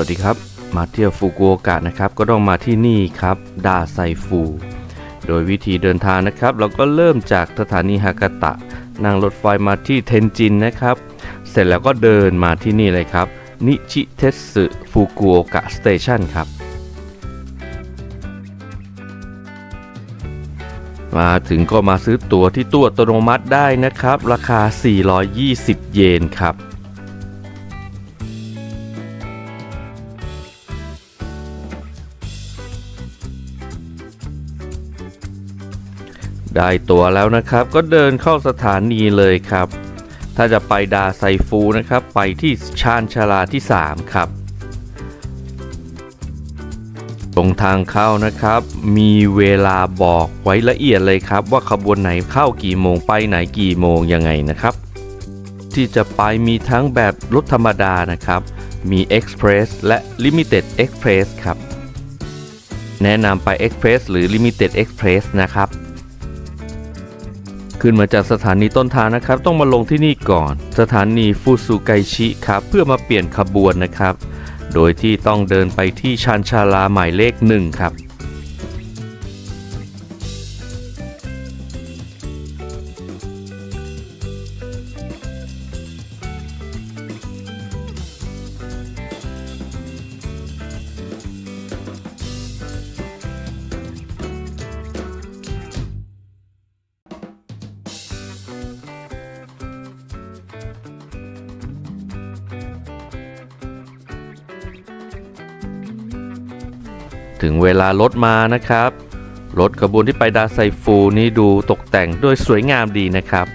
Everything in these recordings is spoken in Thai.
วัสดีครับ มาเที่ยวฟุกุโอกะนะครับ ก็ต้องมาที่นี่ครับดาไซฟู โดยวิธีเดินทางนะครับ เราก็เริ่มจากสถานีฮากาตะ นั่งรถไฟมาที่เทนจินนะครับ เสร็จแล้วก็เดินมาที่นี่เลยครับ นิชิเทสึฟุกุโอกะสเตชันครับมาถึงก็มาซื้อตั๋วที่ตู้อัตโนมัติได้นะครับ ราคา 420 เยนครับ ได้ตั๋วแล้วนะครับ ก็เดินเข้าสถานีเลยครับ ถ้าจะไปดาไซฟูนะครับ ไปที่ชานชาลาที่ 3 ครับ ตรงทางเข้านะครับ มีเวลาบอกไว้ละเอียดเลยครับ ว่าขบวนไหนเข้ากี่โมงไปไหนกี่โมงยังไงนะครับ ที่จะไปมีทั้งแบบรถธรรมดานะครับ มี Express และ Limited Express ครับ แนะนำไป Express หรือ Limited Express นะครับ ขึ้นมาจากสถานีต้นทางนะครับ ต้องมาลงที่นี่ก่อน สถานีฟูซูไกชิครับ เพื่อมาเปลี่ยนขบวนนะครับ โดยที่ต้องเดินไปที่ชานชาลาหมายเลขหนึ่งครับ ถึงเวลารถมานะครับ รถขบวนที่ไปดาไซฟูนี้ดูตกแต่งด้วยสวยงามดีนะครับ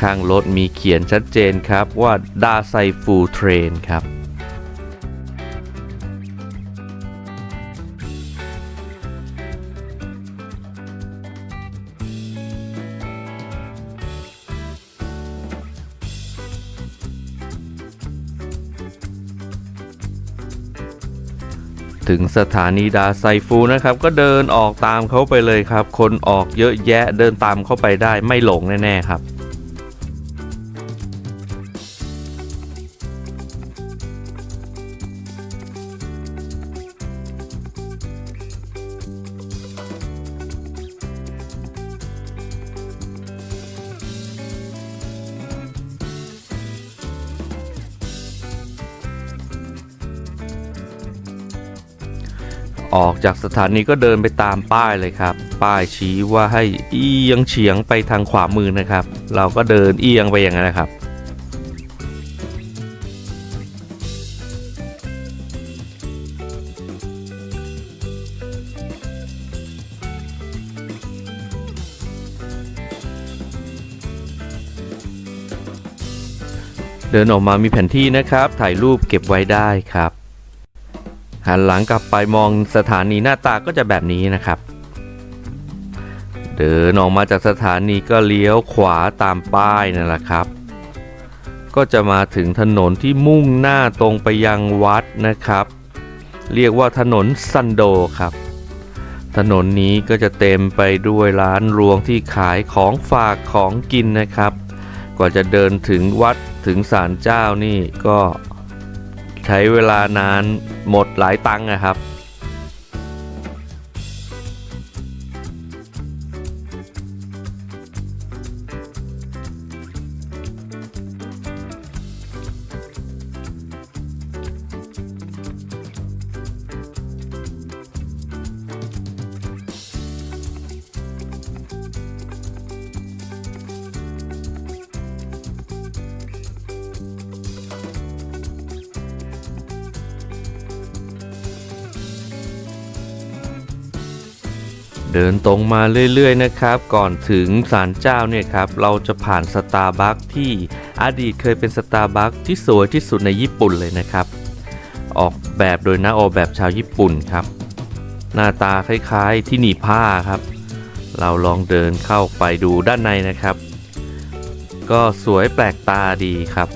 ข้างรถมีเขียนชัดเจนครับว่าดาไซฟูเทรนครับ ถึงสถานีดาไซฟูนะครับ ก็เดินออกตามเขาไปเลยครับ คนออกเยอะแยะเดินตามเข้าไปได้ไม่หลงแน่ๆครับ ออกจากสถานีก็เดินไปตามป้ายเลยครับ ป้ายชี้ว่าให้เอียงเฉียงไปทางขวามือนะครับ เราก็เดินเอียงไปอย่างนั้นนะครับเดินออกมามีแผนที่นะครับ ถ่ายรูปเก็บไว้ได้ครับ หันหลังกลับไปมองสถานีหน้าตาก็จะแบบนี้นะครับ เดินออกมาจากสถานีก็เลี้ยวขวาตามป้ายนั่นแหละครับ ก็จะมาถึงถนนที่มุ่งหน้าตรงไปยังวัดนะครับ เรียกว่าถนนซันโดครับ ถนนนี้ก็จะเต็มไปด้วยร้านรวงที่ขายของฝากของกินนะครับ กว่าจะเดินถึงวัดถึงศาลเจ้านี่ก็ ใช้เวลานานหมดหลายตังค์นะครับ เดินตรงมาเรื่อยๆนะครับ ก่อนถึงศาลเจ้าเนี่ยครับเราจะผ่านสตาร์บัคที่อดีตเคยเป็นสตาร์บัคที่สวยที่สุดในญี่ปุ่นเลยนะครับ ออกแบบโดยนักออกแบบชาวญี่ปุ่นครับ หน้าตาคล้ายๆที่หนีผ้าครับ เราลองเดินเข้าไปดูด้านในนะครับ ก็สวยแปลกตาดีครับ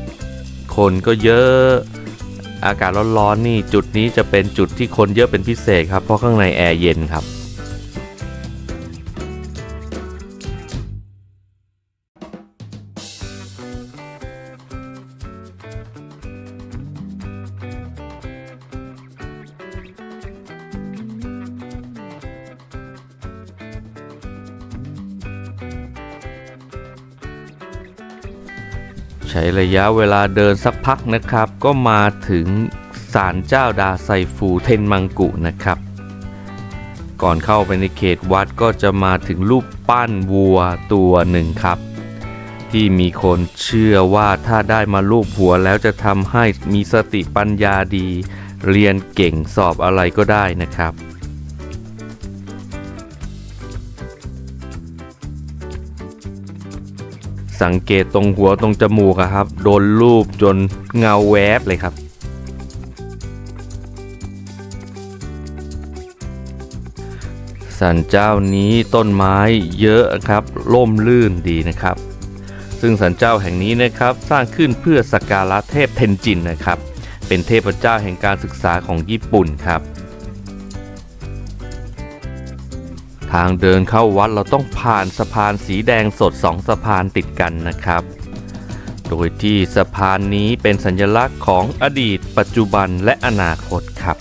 คนก็เยอะอากาศร้อนๆนี่จุดนี้จะเป็นจุดที่คนเยอะเป็นพิเศษครับเพราะข้างในแอร์เย็นครับ ใช้ระยะเวลาเดินสักพักนะครับ ก็มาถึงศาลเจ้าดาไซฟูเทนมังกุนะครับ ก่อนเข้าไปในเขตวัดก็จะมาถึงรูปปั้นวัวตัวหนึ่งครับ ที่มีคนเชื่อว่าถ้าได้มาลูบหัวแล้วจะทำให้มีสติปัญญาดี เรียนเก่งสอบอะไรก็ได้นะครับ สังเกตตรงหัวตรงจมูกครับ โดนรูปจนเงาแวบเลยครับ สันเจ้านี้ต้นไม้เยอะครับร่มรื่นดีนะครับ ซึ่งสันเจ้าแห่งนี้นะครับสร้างขึ้นเพื่อสักการะเทพเทนจินนะครับ เป็นเทพเจ้าแห่งการศึกษาของญี่ปุ่นครับ ทางเดินเข้าวัดเราต้องผ่านสะพานสีแดงสดสองสะพานติดกันนะครับ โดยที่สะพานนี้เป็นสัญลักษณ์ของอดีต ปัจจุบันและอนาคตครับ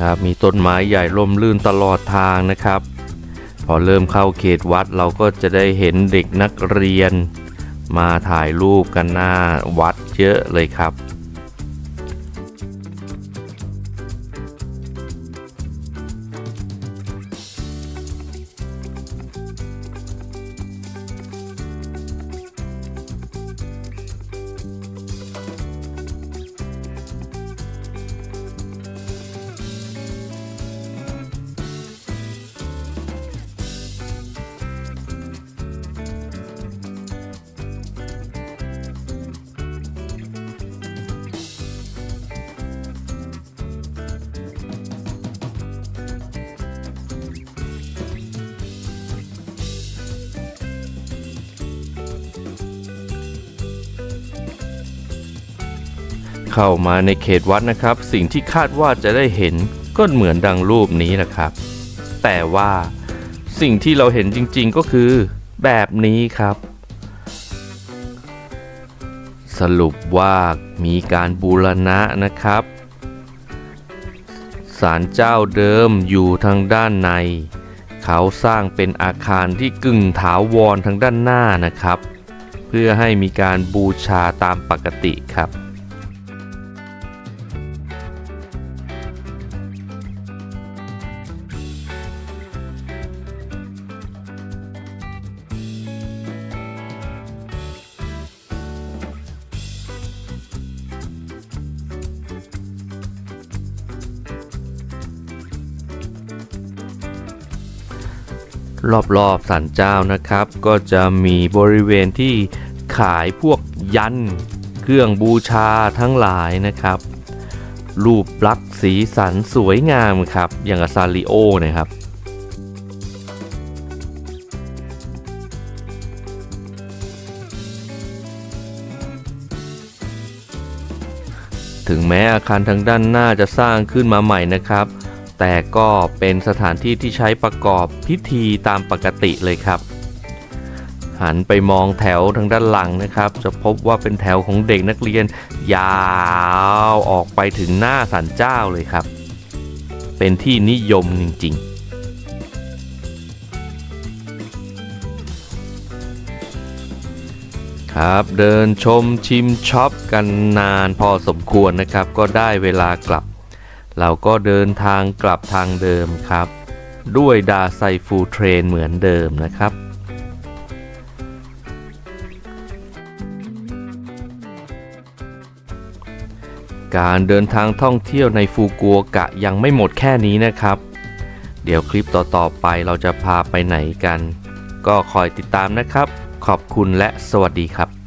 ครับมีต้นไม้ใหญ่ร่มรื่นตลอดทางนะครับ พอเริ่มเข้าเขตวัดเราก็จะได้เห็นเด็กนักเรียน มาถ่ายรูปกันหน้าวัดเยอะเลยครับ เข้ามาในเขตวัดนะครับ สิ่งที่คาดว่าจะได้เห็นก็เหมือนดังรูปนี้นะครับ แต่ว่าสิ่งที่เราเห็นจริงๆก็คือแบบนี้ครับ สรุปว่ามีการบูรณะนะครับศาลเจ้าเดิมอยู่ทางด้านใน เขาสร้างเป็นอาคารที่กึ่งถาวรทางด้านหน้านะครับ เพื่อให้มีการบูชาตามปกติครับ รอบๆสันเจ้านะครับ ก็จะมีบริเวณที่ขายพวกยัน เครื่องบูชาทั้งหลายนะครับ รูปลักษณ์สีสันสวยงามครับ อย่างซาริโอนะครับถึงแม้อาคารทางด้านหน้าจะสร้างขึ้นมาใหม่นะครับ แต่ก็เป็นสถานที่ที่ใช้ประกอบพิธีตามปกติเลยครับ หันไปมองแถวทางด้านหลังนะครับ จะพบว่าเป็นแถวของเด็กนักเรียน ยาวออกไปถึงหน้าศาลเจ้าเลยครับ เป็นที่นิยมจริงๆครับเดินชมชิมช็อปกันนานพอสมควรนะครับ ก็ได้เวลากลับ เราก็เดินทางกลับทางเดิมครับ ด้วยดาไซฟูเทรนเหมือนเดิมนะครับการเดินทางท่องเที่ยวในฟูกุโอกะยังไม่หมดแค่นี้นะครับ เดี๋ยวคลิปต่อๆไปเราจะพาไปไหนกัน ก็คอยติดตามนะครับ ขอบคุณและสวัสดีครับ